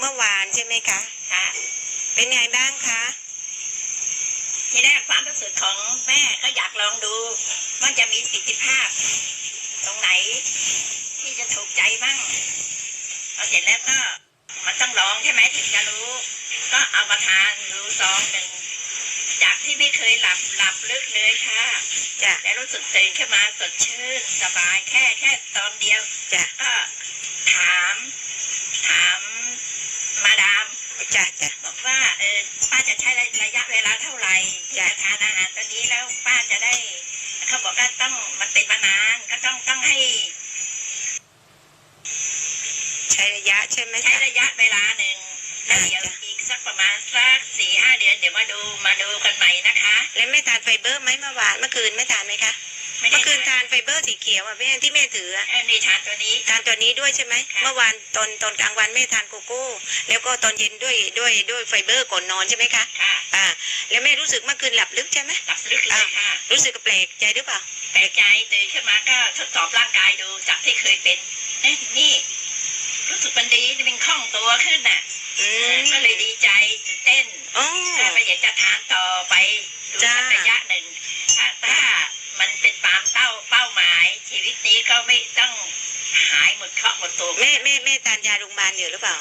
เมื่อวานใช่ไหมคะ ค่ะ เป็นไงบ้างคะ ที่แรกความรู้สึกของแม่ก็อยากลองดู มันจะมีประสิทธิภาพ ตรงไหน ที่จะถูกใจบ้างพอเสร็จแล้วก็ มันต้องลองใช่ไหมถึงจะรู้ ก็เอามาทานดูซองหนึ่งจากที่ไม่เคยหลับหลับลึกเลยค่ะจ้ะแต่รู้สึกตื่นขึ้นมาสดชื่นสบายแค่แค่ตอนเดียวจ้ะก็ถาม ถามมาดาม จ้ะจ้ะบอกว่าเออป้าจะใช้ระยะเวลาเท่าไหร่ที่จะทานอาหารตัวนี้แล้วป้าจะได้ เขาบอกว่าต้องมันเป็นมานานก็ต้องต้องให้ ใช้ระยะใช่ไหมใช้คะระยะเวลาหนึ่งแล้วเดี๋ยวอีกสักประมาณสักสี่ห้าเดือนเดี๋ยวมาดูมาดูกันใหม่นะคะ แล้วแม่ทานไฟเบอร์ไหมเมื่อวานเมื่อคืนไม่ทานไหมคะ ไม่ได้เมื่อคืนทานไฟเบอร์สีเขียวอะแม่ที่แม่ถืออะเออนี่ทานตัวนี้ ทานตัวนี้ด้วยใช่ไหมค่ะ เมื่อวานตอนตอนกลางวันแม่ทานโกโก้ แล้วก็ตอนเย็นด้วยด้วยด้วยไฟเบอร์ก่อนนอนใช่ไหมคะค่ะอ่า แล้วแม่รู้สึกเมื่อคืนหลับลึกใช่ไหม หลับลึกเลยค่ะ รู้สึกแปลกใจหรือเปล่าแปลกใจตื่นขึ้นมาก็ทดสอบร่างกายดูจากที่เคยเป็นเอ๊ะนี่ รู้สึกมันดีมันคล่องตัวขึ้นน่ะอืมก็เลยดีใจตื่นเต้นอ๋อ ถ้าไปอยากจะทานต่อไปดูจ้าสักระยะหนึ่งถ้าถ้า วิตนี้ก็ไม่ต้องหายหมดเคราะห์หมดตัวแม่แม่แม่ทานยาโรงพยาบาลอยู่หรือเปล่า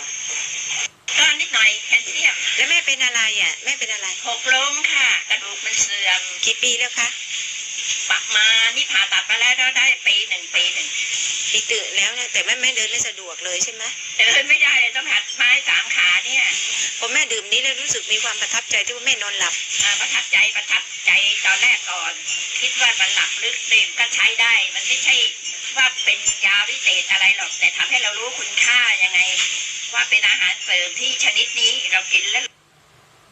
ก็นิดหน่อยแคลเซียม แล้วแม่เป็นอะไรอะ แม่เป็นอะไร หกล้มค่ะ กระดูกมันเสื่อมกี่ปีแล้วคะปะมานี่ผ่าตัดมาแล้วได้ปีหนึ่งปีหนึ่งปีตื่นแล้วเนี่ยแต่แม่ไม่เดินไม่สะดวกเลยใช่ไหมเดินไม่ได้เลยต้องหัดไม้สามขาเนี่ยพอแม่ดื่มนี้แล้วรู้สึกมีความประทับใจที่ว่าแม่นอนหลับอ่าประทับใจประทับใจตอนแรกก่อน คิดว่ามันหลับลึกเต็มก็ใช้ได้ มันไม่ใช่ว่าเป็นยาวิเศษอะไรหรอก แต่ทำให้เรารู้คุณค่ายังไง ว่าเป็นอาหารเสริมที่ชนิดนี้เรากินแล้ว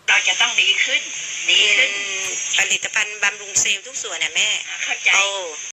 เราจะต้องดีขึ้น ดีอืขึ้นมผลิตภัณฑ์บำรุงเซลล์ทุกส่วนน่ะแม่อ่าเข้าใจโอ้